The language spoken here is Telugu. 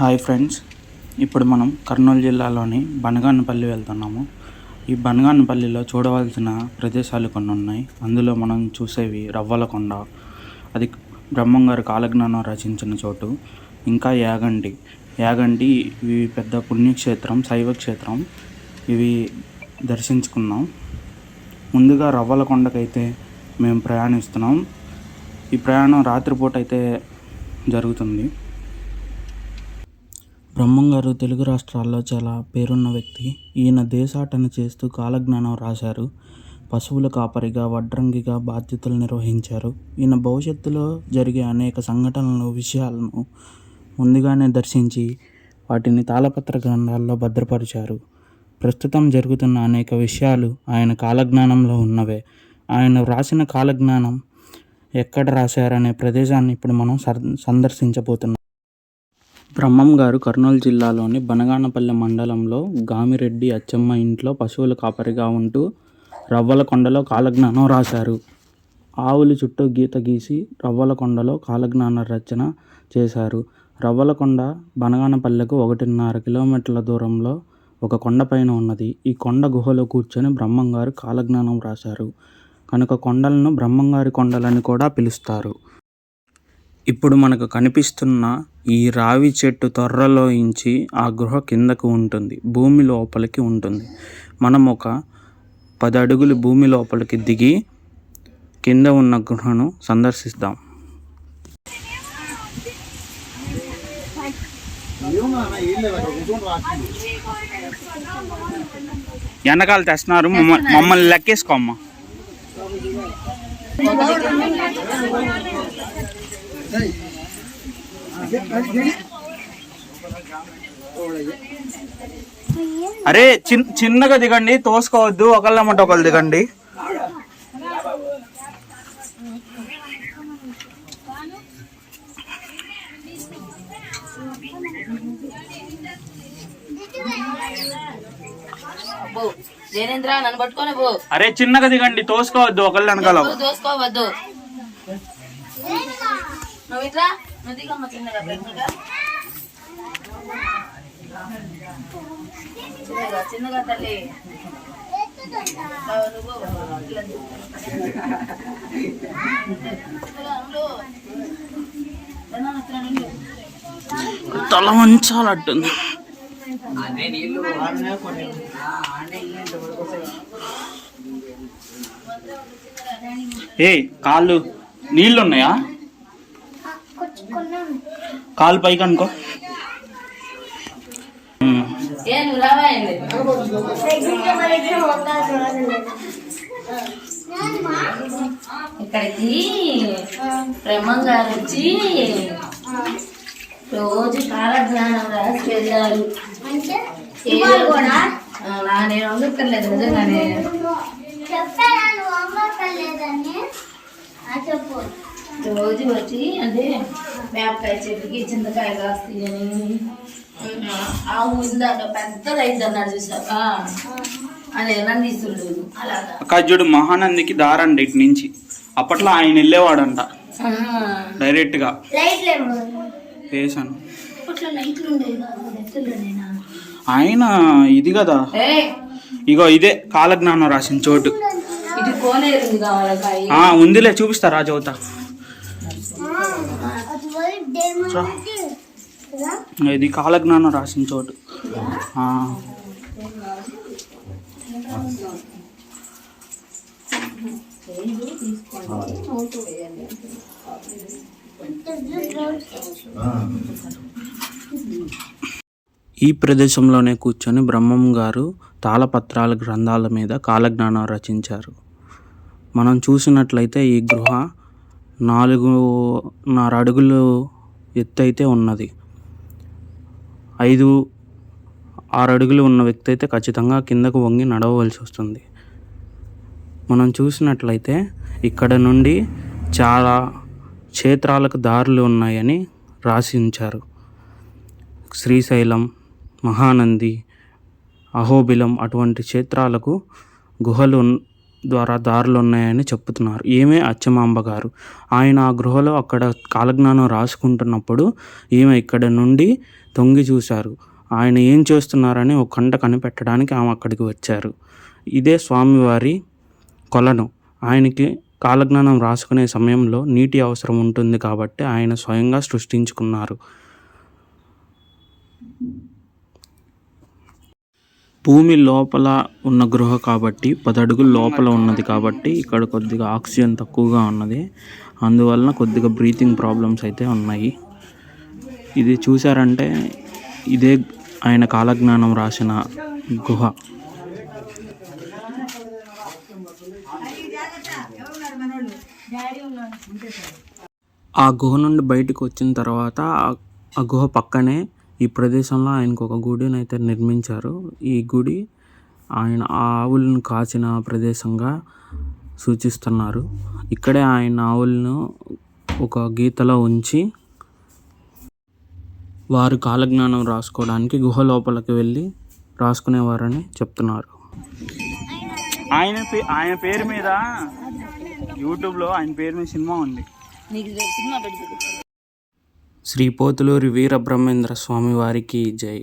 హాయ్ ఫ్రెండ్స్ ఇప్పుడు మనం కర్నూలు జిల్లాలోని బనగానపల్లి వెళ్తున్నాము. ఈ బనగానపల్లిలో చూడవలసిన ప్రదేశాలు కొన్ని ఉన్నాయి. అందులో మనం చూసేవి రవ్వలకొండ అది బ్రహ్మంగారు కాలజ్ఞానం రచించిన చోటు ఇంకా యాగంటి. యాగంటి ఇవి పెద్ద పుణ్యక్షేత్రం శైవ క్షేత్రం ఇవి దర్శించుకున్నాం. ముందుగా రవ్వలకొండకైతే మేము ప్రయాణిస్తున్నాం. ఈ ప్రయాణం రాత్రిపూట అయితే జరుగుతుంది. బ్రహ్మంగారు తెలుగు రాష్ట్రాల్లో చాలా పేరున్న వ్యక్తి. ఈయన దేశాటన చేస్తూ కాలజ్ఞానం రాశారు. పశువుల కాపరిగా వడ్రంగిగా బాధ్యతలు నిర్వహించారు. ఈయన భవిష్యత్తులో జరిగే అనేక సంఘటనలు విషయాలను ముందుగానే దర్శించి వాటిని తాళపత్ర గ్రంథాల్లో భద్రపరిచారు. ప్రస్తుతం జరుగుతున్న అనేక విషయాలు ఆయన కాలజ్ఞానంలో ఉన్నవే. ఆయన వ్రాసిన కాలజ్ఞానం ఎక్కడ రాశారనే ప్రదేశాన్ని ఇప్పుడు మనం సందర్శించబోతున్నాం. బ్రహ్మం గారు కర్నూలు జిల్లాలోని బనగానపల్లె మండలంలో గామిరెడ్డి అచ్చమ్మ ఇంట్లో పశువుల కాపరిగా ఉంటూ రవ్వలకొండలో కాలజ్ఞానం రాశారు. ఆవుల చుట్టూ గీత గీసి రవ్వలకొండలో కాలజ్ఞాన రచన చేశారు. రవ్వలకొండ బనగానపల్లెకు ఒకటిన్నర కిలోమీటర్ల దూరంలో ఒక కొండపైన ఉన్నది. ఈ కొండ గుహలో కూర్చొని బ్రహ్మంగారు కాలజ్ఞానం రాశారు. కనుక కొండలను బ్రహ్మంగారి కొండలని కూడా పిలుస్తారు. ఇప్పుడు మనకు కనిపిస్తున్న ఈ రావి చెట్టు తొర్రలోంచి ఆ గృహ కిందకు ఉంటుంది భూమి లోపలికి ఉంటుంది. మనం ఒక పది అడుగులు భూమి లోపలికి దిగి కింద ఉన్న గృహను సందర్శిద్దాం వెనకాల తెస్తున్నారు మమ్మల్ని లెక్కేసుకోమ్మా అరే చిన్ చిన్నగా దిగండి తోసుకోవద్దు ఒకళ్ళమ్మట ఒకళ్ళు దిగండి. అబ్బో జైనేంద్ర నన్ను పట్టుకొని పో అరే చిన్నగా దిగండి తోసుకోవద్దు ఒకళ్ళు వెనకాల. నువ్వు దోసుకోవద్దు నువ్వు ఇట్లా నువ్వు దిగమ్మ చిన్నగా చిన్నగా చిన్నగా చిన్నగా తల్లి. నువ్వు. తల మంచాలట్టుంది ఏ కాళ్ళు నీళ్ళు ఉన్నాయా కాలు పైకి అనుకో. ఇక్కడికి బ్రహ్మంగారు వచ్చి రోజు కాలజ్ఞానం రాసి వెళ్ళారు. నేను వంగక్కర్లేదు నిజంగానే. రోజు వచ్చి అంటే వేపకాయ చెట్టుకి చింతకాయ కాస్తాయని. ఆవు ఇందాక పెద్దది అయింది అన్నాడు చూసావా? అని నందిస్తుండు అలాగా. అక్క చూడు మహానందికి దారండి ఇటు నుంచి అప్పట్లో ఆయన వెళ్ళేవాడంట. డైరెక్ట్గా వేసాను ఆయన ఇది కదా. ఇగో ఇదే కాలజ్ఞానం రాసిన చోటు. ఆ ఉందిలే చూపిస్తారా చదువుతా. ఇది కాలజ్ఞానం రాసిన చోటు. ఈ ప్రదేశంలోనే కూర్చొని బ్రహ్మం గారు తాళపత్రాల గ్రంథాల మీద కాలజ్ఞానం రచించారు. మనం చూసినట్లయితే ఈ గృహ నాలుగున్నర అడుగులు ఎత్తు అయితే ఉన్నది. ఐదు ఆరు అడుగులు ఉన్న వ్యక్తి అయితే ఖచ్చితంగా కిందకు వంగి నడవవలసి వస్తుంది. మనం చూసినట్లయితే ఇక్కడ నుండి చాలా క్షేత్రాలకు దారులు ఉన్నాయని రాసి ఉంచారు. శ్రీశైలం మహానంది అహోబిలం అటువంటి క్షేత్రాలకు గుహలు ద్వారా దారులు ఉన్నాయని చెప్తున్నారు ఈమె అచ్చమాంబ గారు. ఆయన ఆ గృహలో అక్కడ కాలజ్ఞానం రాసుకుంటున్నప్పుడు ఈమె ఇక్కడ నుండి తొంగి చూశారు. ఆయన ఏం చేస్తున్నారని ఒక కంట కనిపెట్టడానికి ఆమె అక్కడికి వచ్చారు. ఇదే స్వామివారి కొలను. ఆయనకి కాలజ్ఞానం రాసుకునే సమయంలో నీటి అవసరం ఉంటుంది కాబట్టి ఆయన స్వయంగా సృష్టించుకున్నారు. భూమి లోపల ఉన్న గృహ కాబట్టి పది లోపల ఉన్నది కాబట్టి ఇక్కడ కొద్దిగా ఆక్సిజన్ తక్కువగా ఉన్నది. అందువలన కొద్దిగా బ్రీతింగ్ ప్రాబ్లమ్స్ అయితే ఉన్నాయి. ఇది చూసారంటే ఇదే ఆయన కాలజ్ఞానం రాసిన గుహ. ఆ గుహ నుండి బయటకు వచ్చిన తర్వాత ఆ గుహ పక్కనే ఈ ప్రదేశంలో ఆయనకు ఒక గుడిని అయితే నిర్మించారు. ఈ గుడి ఆయన ఆ ఆవులను కాచిన ప్రదేశంగా సూచిస్తున్నారు. ఇక్కడే ఆయన ఆవులను ఒక గీతలో ఉంచి వారు కాలజ్ఞానం రాసుకోవడానికి గుహ లోపలికి వెళ్ళి రాసుకునేవారని చెప్తున్నారు. ఆయన ఆయన పేరు మీద యూట్యూబ్లో ఆయన పేరు మీద సినిమా ఉంది. శ్రీ పోతులూరి వీరబ్రహ్మేంద్ర స్వామి వారికి జై.